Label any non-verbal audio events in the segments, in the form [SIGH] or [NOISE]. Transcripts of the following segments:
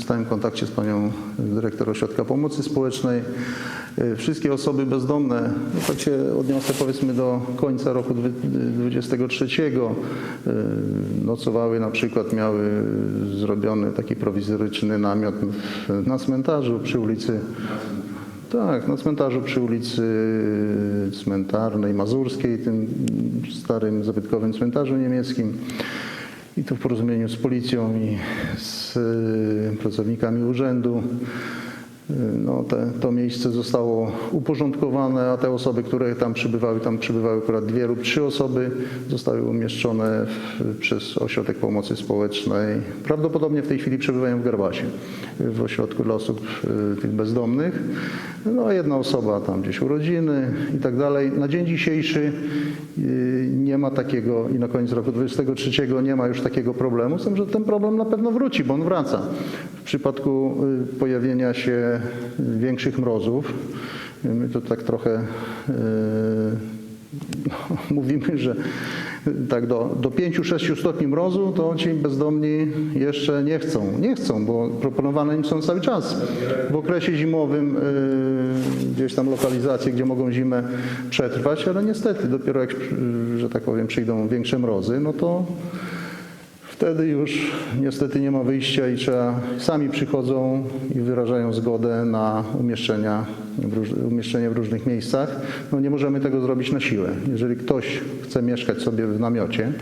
stałym kontakcie z panią dyrektor Ośrodka Pomocy Społecznej. Y, Wszystkie osoby bezdomne, no tak się odniosę powiedzmy do końca roku 2023, y, nocowały na przykład, miały zrobiony taki prowizoryczny namiot w- na cmentarzu przy ulicy tak, na cmentarzu przy ulicy Cmentarnej Mazurskiej, tym starym zabytkowym cmentarzu niemieckim. I to w porozumieniu z policją i z y, pracownikami urzędu. No, te, to miejsce zostało uporządkowane, a te osoby, które tam przybywały, tam przybywały akurat dwie lub trzy osoby, zostały umieszczone w, przez Ośrodek Pomocy Społecznej. Prawdopodobnie w tej chwili przebywają w Garbasie, w ośrodku dla osób y, tych bezdomnych. No, jedna osoba tam gdzieś urodziny i tak dalej. Na dzień dzisiejszy y, nie ma takiego i na koniec roku 2023 nie ma już takiego problemu, z tym, że ten problem na pewno wróci, bo on wraca. W przypadku y, pojawienia się większych mrozów, my to tak trochę no, [LAUGHS] mówimy, że tak do, do 5-6 stopni mrozu to ci bezdomni jeszcze nie chcą. Nie chcą, bo proponowane im są cały czas. W okresie zimowym y, gdzieś tam lokalizacje, gdzie mogą zimę przetrwać, ale niestety dopiero jak, y, że tak powiem, przyjdą większe mrozy, no to Wtedy już niestety nie ma wyjścia i trzeba, sami przychodzą i wyrażają zgodę na umieszczenia, umieszczenie w różnych miejscach. No nie możemy tego zrobić na siłę. Jeżeli ktoś chce mieszkać sobie w namiocie,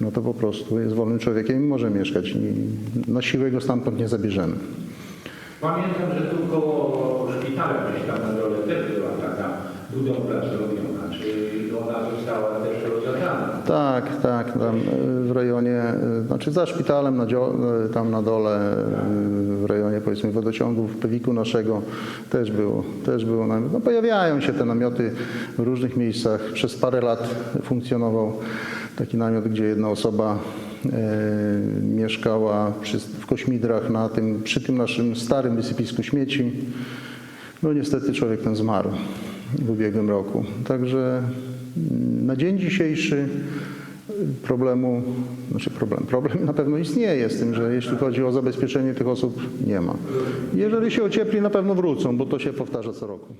no to po prostu jest wolnym człowiekiem i może mieszkać. Na siłę go stamtąd nie zabierzemy. Pamiętam, że tu koło szpitala gdzieś tam na dole też była taka budowla zrobiona. Czy ona została też rozebrana? Tak, tak, tam y, w rejonie, y, znaczy za szpitalem, na, dzio- y, tam na dole, w rejonie powiedzmy wodociągu, w Pewiku naszego też było, też było namiot. No, pojawiają się te namioty w różnych miejscach. Przez parę lat funkcjonował taki namiot, gdzie jedna osoba y, mieszkała przy, w Kośmidrach na tym, przy tym naszym starym wysypisku śmieci. No niestety człowiek ten zmarł w ubiegłym roku. Także mm, na dzień dzisiejszy problemu, znaczy problem, problem na pewno istnieje z tym, że jeśli chodzi o zabezpieczenie tych osób, nie ma. Jeżeli się ociepli, na pewno wrócą, bo to się powtarza co roku.